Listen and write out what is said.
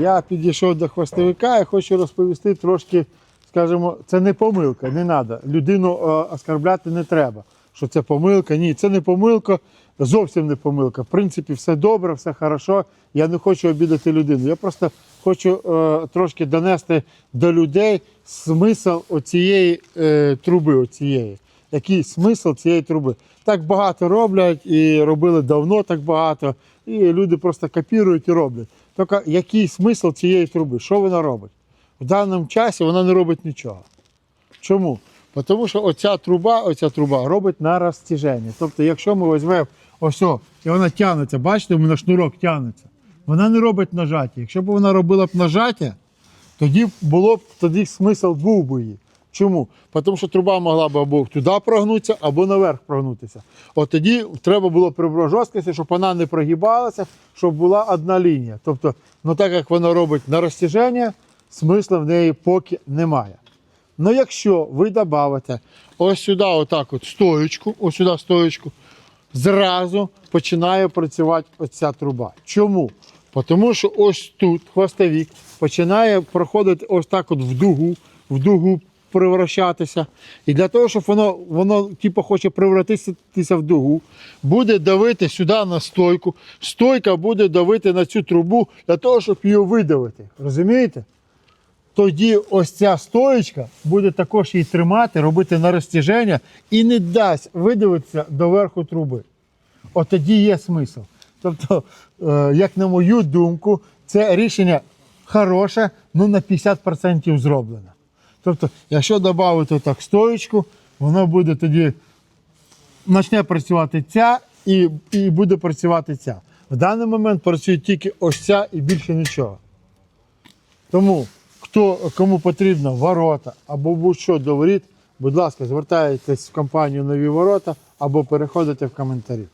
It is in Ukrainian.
Я підійшов до хвостовика і хочу розповісти трошки, скажімо, це не помилка, не треба. Людину е, оскарбляти не треба. Що це помилка? Ні, це не помилка, зовсім не помилка. В принципі, все добре, все хорошо. Я не хочу обідати людину. Я просто хочу е, трошки донести до людей смисл оцієї е, труби. Оцієї. Який смисл цієї труби? Так багато роблять і робили давно так багато, і люди просто копірують і роблять. Тільки який смисл цієї труби? Що вона робить? В даному часі вона не робить нічого. Чому? Тому що оця труба, оця труба робить на розтяження. Тобто, якщо ми візьмемо ось, і вона тягнеться, бачите, мене шнурок тягнеться. Вона не робить нажаття. Якщо б вона робила б нажаття, тоді було б тоді смисл був би її. Чому? Тому що труба могла б або туди прогнутися, або наверх прогнутися. От тоді треба було при жорсткості, щоб вона не прогибалася, щоб була одна лінія. Тобто, ну так як вона робить на розтяження, смисла в неї поки немає. Ну, якщо ви додавите ось сюди, отак от стоєчку, ось сюди стоєчку, зразу починає працювати оця труба. Чому? Тому що ось тут хвостовик починає проходити ось так от в дугу, в дугу превращатися. І для того, щоб воно, воно типу, хоче превратитися в дугу, буде давити сюди на стойку. Стойка буде давити на цю трубу для того, щоб її видавити. Розумієте? тоді ось ця стоєчка буде також її тримати, робити на розтяження і не дасть видавитися до верху труби. От тоді є смисл. Тобто, е, як на мою думку, це рішення хороше, ну на 50% зроблене. Тобто, якщо додати так стоєчку, воно буде тоді почне працювати ця і, і буде працювати ця. В даний момент працює тільки ось ця і більше нічого. Тому, хто, кому потрібно ворота або будь-що до будь ласка, звертайтесь в компанію Нові ворота або переходите в коментарі.